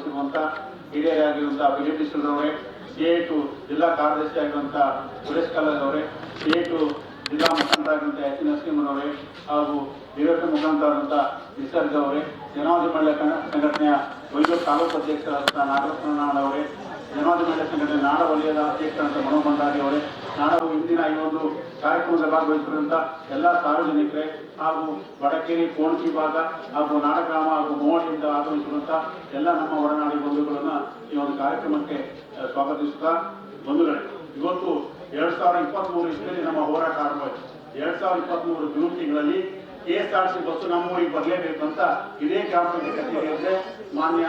ವಹಿಸಿರುವಂತ ಹಿರಿಯರಾಗಿರುವಂತಹ BJP I T ಜಿಲ್ಲಾ ಕಾರ್ಯದರ್ಶಿ ಆಗಿರುವಂತಹ ಸುರೇಶ್ ಕಲ್ಲದ್ ಅವರೇ ಟು ಜಿಲ್ಲಾ ಮುಖಂಡರಾಗಿರುವಂತಹ ಎಚ್ ನರಸಿಂಹನವರೇ ಹಾಗೂ ಹಿರಿಯ ಮುಖಂಡರಾದಂತಹ ನಿಸರ್ಗ ಅವರೇ ಜನಾಧಿ ಸಂಘಟನೆಯ ವೈದ್ಯರು ತಾಲೂಕು ಅಧ್ಯಕ್ಷರಾದಂತಹ ನಾಗರತ್ನ ಅವರೇ ಜನಾಧಿ ಮಹಿಳಾ ಸಂಘಟನೆ ನಾಡ ವಲಯದ ಅಧ್ಯಕ್ಷರಾದಂತಹ ಮನೋ ಭಂಡಾರಿ ಅವರೇ ಇಂದಿನ ಈ ಒಂದು ಕಾರ್ಯಕ್ರಮದಲ್ಲಿ ಎಲ್ಲ ಸಾರ್ವಜನಿಕರೇ ಹಾಗೂ ವಡಕೇರಿ ಕೋಣಕಿ ಭಾಗ ಹಾಗೂ ನಾಡಗ್ರಾಮ ಹಾಗೂ ಮೋಹಳಿಯಿಂದ ಆಗಮಿಸಿರುವಂತ ಎಲ್ಲ ನಮ್ಮ ಒಡನಾಡಿ ಬಂಧುಗಳನ್ನ ಈ ಒಂದು ಕಾರ್ಯಕ್ರಮಕ್ಕೆ ಸ್ವಾಗತಿಸುತ್ತಾ ಬಂಧುಗಳೇ. ಇವತ್ತು ಎರಡ್ ಸಾವಿರದ ಇಪ್ಪತ್ತ್ ಮೂರು ಇಸ್ವಿಯಲ್ಲಿ ನಮ್ಮ ಹೋರಾಟ ಆರಂಭವಾಯಿತು. ಎರಡ್ ಸಾವಿರದ ಇಪ್ಪತ್ತ್ ಮೂರು ಜೂನ್ ತಿಂಗಳಲ್ಲಿ K S R C bus ನಮ್ಮ ಊರಿಗೆ ಬರಲೇಬೇಕು ಅಂತ ಇದೇ ಕಾರ್ಯಕ್ರಮಕ್ಕೆ ಮಾನ್ಯ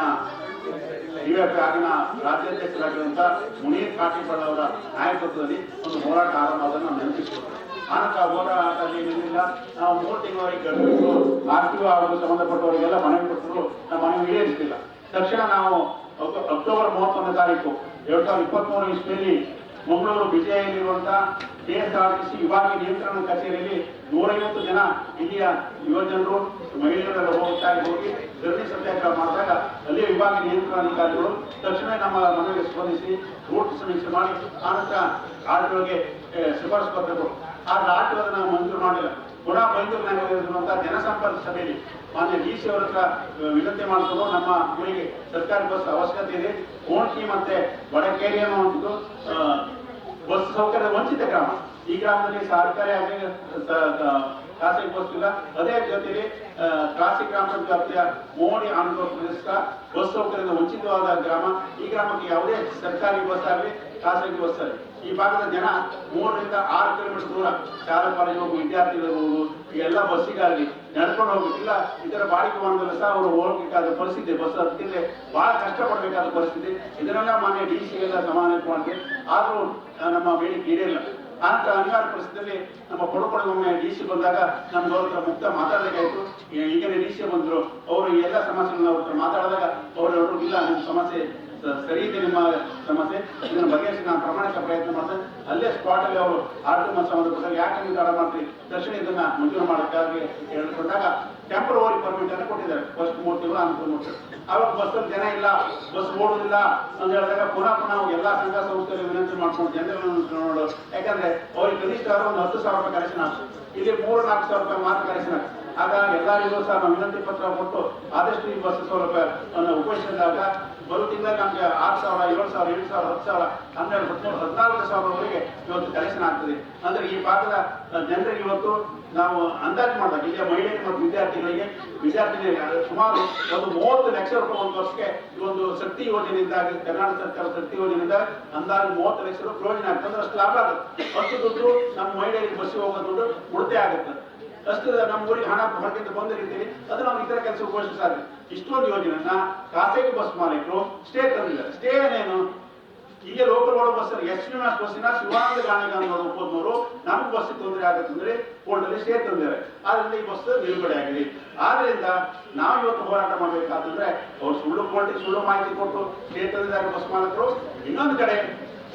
ಡಿವೈಎಫ್ ಆಗಿನ ರಾಜ್ಯಾಧ್ಯಕ್ಷರಾಗಿರುವಂತಹ ಮುನೀರ್ ಕಾಟಿಪಡ್ ಅವರ ನಾಯಕತ್ವದಲ್ಲಿ ಒಂದು ಹೋರಾಟ ಆರಂಭ ಅದನ್ನು ನಾವು ನೆನಪಿಸಿಕೊಳ್ತೇವೆ. ಆನಂತರ ಹೋರಾಟದಲ್ಲಿ ಏನಿಲ್ಲ ನಾವು ಮೂರು ತಿಂಗಳವರೆಗೆ ಗಡುವಿಟ್ಟು ಆರ್ ಟಿ ಹಾಗೂ ಸಂಬಂಧಪಟ್ಟವರಿಗೆಲ್ಲ ಮನವಿ ಕೊಟ್ಟರು. ನಮ್ಮ ಮನವಿ ಈಡೇರಿಸಲಿಲ್ಲ ತಕ್ಷಣ ನಾವು ಅಕ್ಟೋ- ಅಕ್ಟೋಬರ್ ಮೂವತ್ತೊಂದನೇ ತಾರೀಕು, ಎರಡ್ ಸಾವಿರದ ಇಪ್ಪತ್ಮೂರು ಇಸ್ವಿಯಲ್ಲಿ Mangaluru ಬಿಜೆಯಲ್ಲಿರುವಂತಹ K S R T C ವಿಭಾಗೀಯ ನಿಯಂತ್ರಣ ಕಚೇರಿಯಲ್ಲಿ ನೂರೈವತ್ತು ಜನ ಇಲ್ಲಿಯ ಯುವಜನರು, ಮಹಿಳೆಯರೆಲ್ಲ ಹೋಗ್ತಾರೆ ಹೋಗಿ ಧರಣಿ ಸತ್ಯಾಗ್ರಹ ಮಾಡಿದಾಗ ಅಲ್ಲಿಯ ವಿಭಾಗೀಯ ನಿಯಂತ್ರಣಾಧಿಕಾರಿಗಳು ತಕ್ಷಣ ನಮ್ಮ ಮನವಿಗೆ ಸ್ಪಂದಿಸಿ ರೂಟ್ ಸಮೀಕ್ಷೆ ಮಾಡಿ ಆನಂತರ ಆರ್ಟಿಒಗೆ ಶಿಫಾರಸು ಪತ್ರಗಳು ಆದ್ರೆ ಆಟಗಳನ್ನು ಮಂಜೂರು ಮಾಡಿಲ್ಲ. ಪುನಃ ಬೈಂದೂರಿನಲ್ಲಿರುವಂತಹ ಜನಸಂಪರ್ಕ ಸಭೆಯಲ್ಲಿ ಮಾನ್ಯ ಡಿ ಸಿ ಅವರ ಹತ್ರ ವಿನಂತಿ ಮಾಡಿಕೊಂಡು ನಮ್ಮ ಊರಿಗೆ ಸರ್ಕಾರಿ ಬಸ್ ಅವಶ್ಯಕತೆ ಇದೆ. ಕೋಣಕಿ ಮತ್ತೆ ವಡಕೇರಿ ಅನ್ನೋ ಒಂದು ಬಸ್ ಸೌಕರ್ಯ ವಂಚಿತ ಗ್ರಾಮ. ಈ ಗ್ರಾಮದಲ್ಲಿ ಸರ್ಕಾರಿ ಆಗಲಿ ಖಾಸಗಿ ಬಸ್ ಇಲ್ಲ. ಅದೇ ಜೊತೆಗೆ ಖಾಸಗಿ ಗ್ರಾಮ ವ್ಯಾಪ್ತಿಯ ಮೋಡಿ ಆನಂದ ಪ್ರದೇಶ ಬಸ್ ಸೌಕರ್ಯದ ವಂಚಿತವಾದ ಗ್ರಾಮ. ಈ ಗ್ರಾಮಕ್ಕೆ ಯಾವುದೇ ಸರ್ಕಾರಿ ಬಸ್ ಆಗಲಿ, ಖಾಸಗಿ ಬಸ್ ಆಗಲಿ. ಈ ಭಾಗದ ಜನ ಮೂರರಿಂದ ಆರು ಕಿಲೋಮೀಟರ್ ದೂರ ಶಾಲಾ ಕಾಲೇಜು ಹೋಗುವ ವಿದ್ಯಾರ್ಥಿಗಳಿರ್ಬೋದು ಎಲ್ಲ ಬಸ್ಸಿಗಾಗಲಿ ನಡ್ಕೊಂಡು ಹೋಗ್ಬೇಕಿಲ್ಲ ಇದರ ಬಾಡಿಗೆ ವಾಹನದಲ್ಲಿ ಸಹ ಅವರು ಹೋಗ್ಬೇಕಾದ ಪರಿಸ್ಥಿತಿ ಬಸ್ ಅದಕ್ಕೆ ಬಹಳ ಕಷ್ಟಪಡಬೇಕಾದ ಪರಿಸ್ಥಿತಿ. ಇದನ್ನೆಲ್ಲ ಮಾನ್ಯ ಡಿ ಸಿ ಎಲ್ಲ ಸಮಾನ ಮಾಡಿದೆ ಆದರೂ ನಮ್ಮ ಬೇಡಿಕೆ ಈಡೇರಿಲ್ಲ. ಅಂತ ಅನಿವಾರ್ಯ ಪರಿಸ್ಥಿತಿಯಲ್ಲಿ ನಮ್ಮ ಕೊಡಕೊಡೆ ಒಮ್ಮೆ ಡಿ ಸಿ ಬಂದಾಗ ನಮ್ಗೆ ಅವ್ರ ಮುಕ್ತ ಮಾತಾಡಬೇಕಾಯ್ತು ಈಗಲೇ ಡಿ ಸಿ ಬಂದರು, ಅವರು ಎಲ್ಲ ಸಮಸ್ಯೆಗಳನ್ನ ಅವ್ರ ಹತ್ರ ಮಾತಾಡಿದಾಗ ಅವರು ಇಲ್ಲ ನಿಮ್ಮ ಸಮಸ್ಯೆ ಸರಿ ನಿಮ್ಮ ಸಮಸ್ಯೆ. ಇದನ್ನು ಬಗೆಹರಿಸಿ ನಾನು ಪ್ರಮಾಣಿಕ ಪ್ರಯತ್ನ ಮಾಡ್ತೇನೆ. ಅಲ್ಲೇ ಸ್ಪಾಟ್ ಅಲ್ಲಿ ಅವರು ಆರ್ಟಿ ಮತ್ತು ಸಂಬಂಧಪಟ್ಟ ಯಾಕೆ ನೀವು ತಡ ಮಾಡ್ತೀರಿ? ತಕ್ಷಣ ಇದನ್ನ ಮಂಜೂರು ಮಾಡೋಕ್ಕಾಗಿ ಹೇಳ್ಕೊಂಡಾಗ ಟೆಂಪರವರಿ ಪರ್ಮಿಟ್ ಅನ್ನು ಕೊಟ್ಟಿದ್ದಾರೆ. ಫಸ್ಟ್ ಮೂರು ತಿಂಗಳು ಅನುಕೂಲ ಮಾಡ್ತಾರೆ ಅವಾಗ ಬಸ್ಸಲ್ಲಿ ಜನ ಇಲ್ಲ ಬಸ್ ಓಡುದಿಲ್ಲ ಅಂತ ಹೇಳಿದಾಗ ಪುನಃ ಪುನಃ ನಾವು ಎಲ್ಲಾ ಸಂಘ ಸಂಸ್ಥೆಗಳಿಗೆ ವಿನಂತಿ ಮಾಡ್ಕೊಂಡು ಜನರನ್ನು ನೋಡೋದು. ಯಾಕಂದ್ರೆ ಅವ್ರಿಗೆ ಕನಿಷ್ಠ ಒಂದು ಹತ್ತು ಸಾವಿರ ರೂಪಾಯಿ ಕರೆಕ್ಷನ್ ಆಗ್ತದೆ. ಇಲ್ಲಿ ಮೂರು ನಾಲ್ಕು ಸಾವಿರ ರೂಪಾಯಿ ಮಾತ್ರ ಕರೆಕ್ಷನ್ ಆಗ್ತದೆ. ಆಗ ಎಲ್ಲರಿಗೂ ಸಹ ನಾವು ವಿನಂತಿ ಪತ್ರ ಕೊಟ್ಟು ಆದಷ್ಟು ಈ ಬಸ್ ಸೌಲಭ್ಯ ಉಪಯೋಗಿಸಿದಾಗ ಬರೋ ನಮ್ಗೆ ಆರು ಸಾವಿರ, ಏಳು ಸಾವಿರ, ಎಂಟು ಸಾವಿರ, ಹತ್ತು ಸಾವಿರ, ಹನ್ನೆರಡು ಹದಿನೇಳು ಹದಿನಾಲ್ಕು ಸಾವಿರವರೆಗೆ ಇವತ್ತು ಕಲೆಕ್ಷನ್ ಆಗ್ತದೆ. ಅಂದ್ರೆ ಈ ಭಾಗದ ಜನರಿಗೆ ಇವತ್ತು ನಾವು ಅಂದಾಜು ಮಾಡಿದಾಗ ಇಲ್ಲಿಯ ಮಹಿಳೆಯರು ಮತ್ತು ವಿದ್ಯಾರ್ಥಿಗಳಿಗೆ ವಿದ್ಯಾರ್ಥಿಗಳಿಗೆ ಸುಮಾರು ಒಂದು ಮೂವತ್ತು ಲಕ್ಷ ರೂಪಾಯಿ ಒಂದು ವರ್ಷಕ್ಕೆ ಈ ಒಂದು ಶಕ್ತಿ ಯೋಜನೆಯಿಂದ ಕರ್ನಾಟಕ ಸರ್ಕಾರ ಶಕ್ತಿ ಯೋಜನೆಯಿಂದ ಅಂದಾಜು ಮೂವತ್ತು ಲಕ್ಷ ರೂಪಾಯಿ ಪ್ರಯೋಜನ ಆಗ್ತದೆ. ಅಷ್ಟು ಲಾಭ ಆಗುತ್ತೆ. ಅಷ್ಟು ದುಡ್ಡು ನಮ್ಮ ಮಹಿಳೆಯರಿಗೆ ಬಸ್ಸಿಗೆ ಹೋಗೋ ದುಡ್ಡು ಉಳಿತಾಯ ಆಗುತ್ತೆ. ಅಷ್ಟು ನಮ್ಮ ಊರಿಗೆ ಹಣ ಹೊರಗಿಂದ ಬಂದಿರ್ತೀವಿ ಅದು ನಾವು ಇತರ ಕೆಲಸ ಉಪಯೋಗಿಸ್ತಾರೆ ಇಷ್ಟೊಂದು ಯೋಜನೆಯನ್ನ ಖಾಸಗಿ ಬಸ್ ಮಾಲೀಕರು ಸ್ಟೇ ತಂದಿದ್ದಾರೆ. ಸ್ಟೇ ಏನೇನು ಈಗ ಲೋಕಲ್ ಓಡೋ ಬಸ್ ಎಸ್ ಯು ಎಸ್ ಬಸ್ಸಿನ ಶಿವಾನಂದ ಗಾಣಿಗ ಅನ್ನೋದು ಒಪ್ಪಂದವರು ನಮ್ಗೆ ಬಸ್ ತೊಂದರೆ ಆಗುತ್ತಂದ್ರೆ ಕೋರ್ಟಲ್ಲಿ ಸ್ಟೇ ತಂದಿದ್ದಾರೆ. ಆದ್ರಿಂದ ಈ ಬಸ್ ನಿಲುಗಡೆ ಆಗಿದೆ. ಆದ್ರಿಂದ ನಾವು ಇವತ್ತು ಹೋರಾಟ ಮಾಡ್ಬೇಕಾದ್ರೆ ಅವ್ರು ಸುಳ್ಳು ಕೋರ್ಟಿಗೆ ಸುಳ್ಳು ಮಾಹಿತಿ ಕೊಟ್ಟು ಸ್ಟೇ ತಂದಿದ್ದಾರೆ ಬಸ್ ಮಾಲೀಕರು. ಇನ್ನೊಂದು ಕಡೆ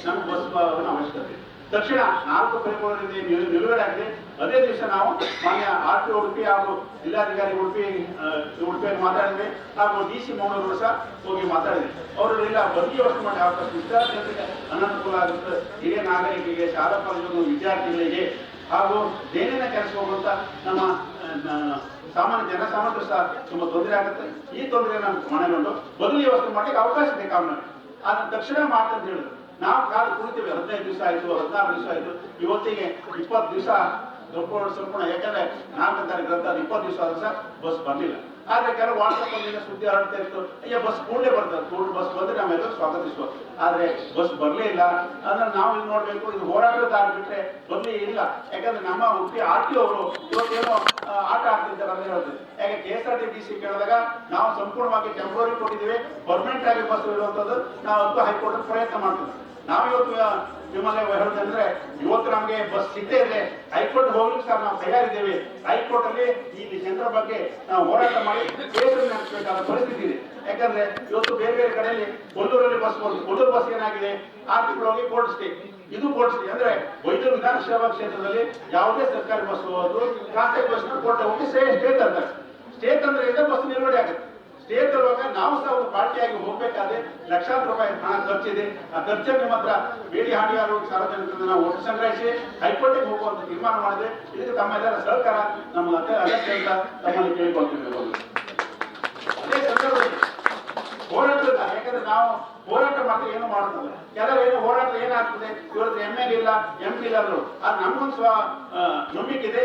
ನಮ್ಗೆ ಬಸ್ ಅವಶ್ಯಕತೆ. ತಕ್ಷಣ ನಾಲ್ಕು ಪರಿಮಳದಿಂದ ನಿಲು- ನಿಲುಗಡೆ ಆಗಿದೆ. ಅದೇ ದಿವಸ ನಾವು ಮಾನ್ಯ ಆರ್ ಟಿ ಉಡುಪಿ ಹಾಗೂ ಜಿಲ್ಲಾಧಿಕಾರಿ ಉಡುಪಿ ಉಡುಪಿಯಲ್ಲಿ ಮಾತಾಡಿದ್ವಿ. ಹಾಗೂ ಡಿ ಸಿ ಮೌನವರು ಸಹ ಹೋಗಿ ಮಾತಾಡಿದ್ವಿ. ಅವರು ಎಲ್ಲ ಬದುಕಿ ವ್ಯವಸ್ಥೆ ಮಾಡಿ ಅವಕಾಶ ವಿದ್ಯಾರ್ಥಿಗಳಿಗೆ ಅನನುಕೂಲ ಆಗುತ್ತೆ. ಹಿರಿಯ ನಾಗರಿಕರಿಗೆ ಶಾಲಾ ಕಾಲೇಜು ವಿದ್ಯಾರ್ಥಿಗಳಿಗೆ ಹಾಗೂ ಏನೇನ ಕೆಲಸ ಹೋಗುವಂತ ನಮ್ಮ ಸಾಮಾನ್ಯ ಜನಸಾಮಾನ್ಯರು ಸಹ ತುಂಬ ತೊಂದರೆ ಆಗುತ್ತೆ. ಈ ತೊಂದರೆ ನಮ್ಗೆ ಮನೆಗೊಂಡು ಬದಲಿ ವ್ಯವಸ್ಥೆ ಮಾಡಲಿಕ್ಕೆ ಅವಕಾಶ ಇದೆ ಕಾಮನ ಆದ ತಕ್ಷಣ ಮಾಡ್ತಂತ ಹೇಳಿದ್ರು. ನಾವು ಕಾಲ ಕುಳಿತೀವಿ ಹದಿನೈದು ದಿವಸ ಆಯ್ತು, ಹದಿನಾರು ದಿವಸ ಆಯ್ತು. ಇವತ್ತಿಗೆ ಇಪ್ಪತ್ತು ದಿವಸ ಸ್ವಲ್ಪ ಸಂಪೂರ್ಣ ಯಾಕಂದ್ರೆ ನಾಲ್ಕು ತಾರೀಕು ಗ್ರಂಥ ಇಪ್ಪತ್ತು ದಿವಸ ಆದ್ರೆ ಸಹ ಬಸ್ ಬರ್ಲಿಲ್ಲ. ಆದ್ರೆ ಕೆಲವು ವಾಟ್ಸಪ್ ಅಲ್ಲಿ ಸುದ್ದಿ ಹರಡ್ತಾ ಇತ್ತು, ಅಯ್ಯ, ಬಸ್ ಕೂಡಲೇ ಬರ್ತದೆ, ಕೂಡಲೇ ಬಸ್ ಬಂದ್ರೆ ನಾವೆಲ್ಲ ಸ್ವಾಗತಿಸುವ. ಆದ್ರೆ ಬಸ್ ಬರಲೇ ಇಲ್ಲ. ಅಂದ್ರೆ ನಾವು ಇಲ್ಲಿ ನೋಡ್ಬೇಕು, ಇದು ಹೋರಾಟದಾರ ಬಿಟ್ರೆ ಬರಲೇ ಇಲ್ಲ. ಯಾಕಂದ್ರೆ ನಮ್ಮ ಹುಟ್ಟಿ ಆರ್ ಟಿ ಅವರು ಇವತ್ತೇನೋ ಆಟ ಆಡ್ತಿದ್ದಾರೆ ಅಂತ ಹೇಳ್ತಾರೆ ಯಾಕೆ ಸಿ ಕೇಳಿದಾಗ ನಾವು ಸಂಪೂರ್ಣವಾಗಿ ಟೆಂಪರರಿ ಕೊಟ್ಟಿದ್ದೇವೆ. ಪರ್ಮನೆಂಟ್ ಆಗಿ ಬಸ್ ಇರುವಂತದ್ದು ನಾವು ಅಂತೂ ಹೈಕೋರ್ಟ್ ಪ್ರಯತ್ನ ಮಾಡ್ತೀವಿ. ನಾವಿವತ್ತು ಹಿಮಾಲಯ ಹೇಳೋದಂದ್ರೆ ಇವತ್ತು ನಮಗೆ ಬಸ್ ಸಿಗದೇ ಇದೆ ಹೈಕೋರ್ಟ್ ಹೋಗ್ಲಿಕ್ಕೆ ಸರ್ ನಾವು ತಯಾರಿದ್ದೇವೆ. ಹೈಕೋರ್ಟ್ ಅಲ್ಲಿ ಈ ಜನರ ಬಗ್ಗೆ ನಾವು ಹೋರಾಟ ಮಾಡಿ ಕೇಸನ್ನು ನಡೆಸಬೇಕಾದ ಪರಿಸ್ಥಿತಿ ಇದೆ. ಯಾಕಂದ್ರೆ ಇವತ್ತು ಬೇರೆ ಬೇರೆ ಕಡೆಯಲ್ಲಿ ಕೊಲ್ಲೂರಲ್ಲಿ ಬಸ್ ಬಂತು ಕೊಲ್ಲೂರು ಬಸ್ ಏನಾಗಿದೆ? ಆ ಹೋಗಿ ಕೋರ್ಟ್ ಸ್ಟೇ. ಇದು ಕೋರ್ಟ್ ಸ್ಟೇ. ಅಂದ್ರೆ ವೈದ್ಯರು ವಿಧಾನಸಭಾ ಕ್ಷೇತ್ರದಲ್ಲಿ ಯಾವುದೇ ಸರ್ಕಾರಿ ಬಸ್ ಹೋಗೋದು ಖಾಸಗಿ ಬಸ್ ಕೋರ್ಟ್ ಹೋಗಿ ಸ್ಟೇ ಸ್ಟೇಟ್ ಅಂತಾರೆ ಸ್ಟೇಟ್ ಅಂದ್ರೆ ಎಲ್ಲ ಬಸ್ ನಿಲುಗಡೆ ಆಗುತ್ತೆ. ಸ್ಟೇಟ್ ಇರುವಾಗ ನಾವು ಸಹ ಒಂದು ಪಾರ್ಟಿಯಾಗಿ ಹೋಗ್ಬೇಕಾದ್ರೆ ಲಕ್ಷಾಂತರ ರೂಪಾಯಿ ಹಣ ಖರ್ಚಿದೆ. ಆ ಖರ್ಚನ್ನು ಮಾತ್ರ ಬೇಡಿ ಹಾಡಿಯಾರು ಸಾರ್ವಜನಿಕರನ್ನ ನಾವು ಸಂಗ್ರಹಿಸಿ ಹೈಕೋರ್ಟಿಗೆ ಹೋಗುವಂತ ತೀರ್ಮಾನ ಮಾಡಿದೆ ಇದಕ್ಕೆ ತಮ್ಮೆಲ್ಲರ ಸಹಕಾರ ನಮ್ಮ ಅಗತ್ಯ ಅಂತ ತಮ್ಮಲ್ಲಿ ಕೇಳಿಕೊಳ್ತೀವಿ ಒಂದು. ಅದೇ ಸಂದರ್ಭದಲ್ಲಿ ಹೋರಾಟದ ಯಾಕಂದ್ರೆ ನಾವು ಹೋರಾಟ ಮಾತ್ರ ಏನು ಮಾಡುತ್ತಲ್ಲ ಕೆಲವರು ಏನು ಹೋರಾಟ ಏನಾಗ್ತದೆ? ಇವತ್ತು ಎಂ ಎಲ್ ಇಲ್ಲ ಎಂ ಪಿ ಇಲ್ಲ ಅಂದ್ರು. ಅದು ನಮಗೊಂದು ಸ್ವ ನಂಬಿಕೆ ಇದೆ.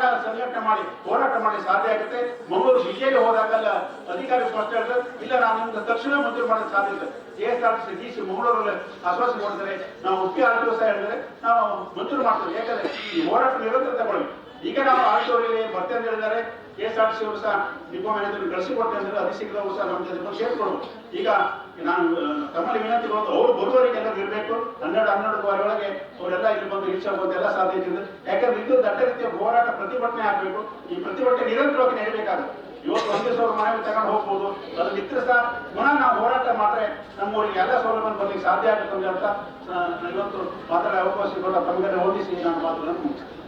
ಜನ ಸಂಘಟನೆ ಮಾಡಿ, ಹೋರಾಟ ಮಾಡಿ ಸಾಧ್ಯ ಆಗುತ್ತೆ. ಮಂಗಳೂರು ಬಿಜೆಪಿ ಹೋದಾಗಲ್ಲ ಅಧಿಕಾರಿ ಸ್ಪಷ್ಟ ಹೇಳ್ತಾರೆ ಇಲ್ಲ, ನಾನು ನಿಮ್ಗೆ ತಕ್ಷಣ ಮಂಜೂರು ಮಾಡಲು ಸಾಧ್ಯ ಇಲ್ಲ. J S R T C D C ಮಂಗಳೂರಲ್ಲಿ ಆಶ್ವಾಸ ಕೊಡ್ತಾರೆ. ನಾವು ಮುಖ್ಯ ಆರ್ ಸಹ ಹೇಳಿದ್ರೆ ನಾವು ಮಂಜೂರು ಮಾಡ್ತೇವೆ. ಯಾಕಂದ್ರೆ ಈ ಹೋರಾಟ ನಿರಂತರ ತಗೊಳ್ಳಿ. ಈಗ ನಾವು ಆಡಿಟೋರಿಯಲ್ಲಿ ಬರ್ತೇವೆ ಅಂತ ಹೇಳಿದ್ದಾರೆ. ಕೆ ಎಸ್ ಆರ್ ಸಿ ಅವರು ಸಹ ಡಿಪ್ಲೊಮಾ ಕಳಿಸಿಕೊಟ್ಟೆ ಅಂದ್ರೆ ಅತಿ ಶೀಘ್ರವೂ ಸಹ ನಮ್ಮ ಜೊತೆ ಸೇರ್ಕೊಳ್ಳು ಈಗ ನಾನು ತಮ್ಮಲ್ಲಿ ವಿನಂತಿ ಬಂದು ಅವರು ಬರುವವರೆಗೆ ಎಲ್ಲರೂ ಇರಬೇಕು. ಹನ್ನೆರಡು ಹನ್ನೆರಡು ಒಳಗೆ ಅವರೆಲ್ಲ ಇಲ್ಲಿ ಬಂದು ರಿಕ್ಷಾ ಬಂದು ಎಲ್ಲ ಸಾಧ್ಯ ಇದೆ ಯಾಕಂದ್ರೆ ಇದು ದಟ್ಟ ರೀತಿಯ ಹೋರಾಟ ಪ್ರತಿಭಟನೆ ಆಗಬೇಕು. ಈ ಪ್ರತಿಭಟನೆ ನಿರಂತರವಾಗಿ ನಡೀಬೇಕಾಗುತ್ತೆ. ಇವತ್ತು ಒಂದು ದಿವಸ ಅವ್ರ ಮನೆಗೆ ತಗೊಂಡು ಹೋಗ್ಬೋದು. ಅದು ಮಿತ್ರ ಸಹ ಪುನಃ ನಾವು ಹೋರಾಟ ಮಾಡಿದ್ರೆ ನಮ್ಮ ಊರಿಗೆ ಎಲ್ಲ ಸೌಲಭ್ಯ ಬರ್ಲಿಕ್ಕೆ ಸಾಧ್ಯ ಆಗುತ್ತೆ ಅಂತ ಇವತ್ತು ಮಾತಾಡೋ ಅವಕಾಶ ಕೊಟ್ಟ ತಮಗೆ ಹೋಲಿಸಿ ನಾನು ಮಾತುಗಳನ್ನು ಮುಗಿಸ್ತೇನೆ.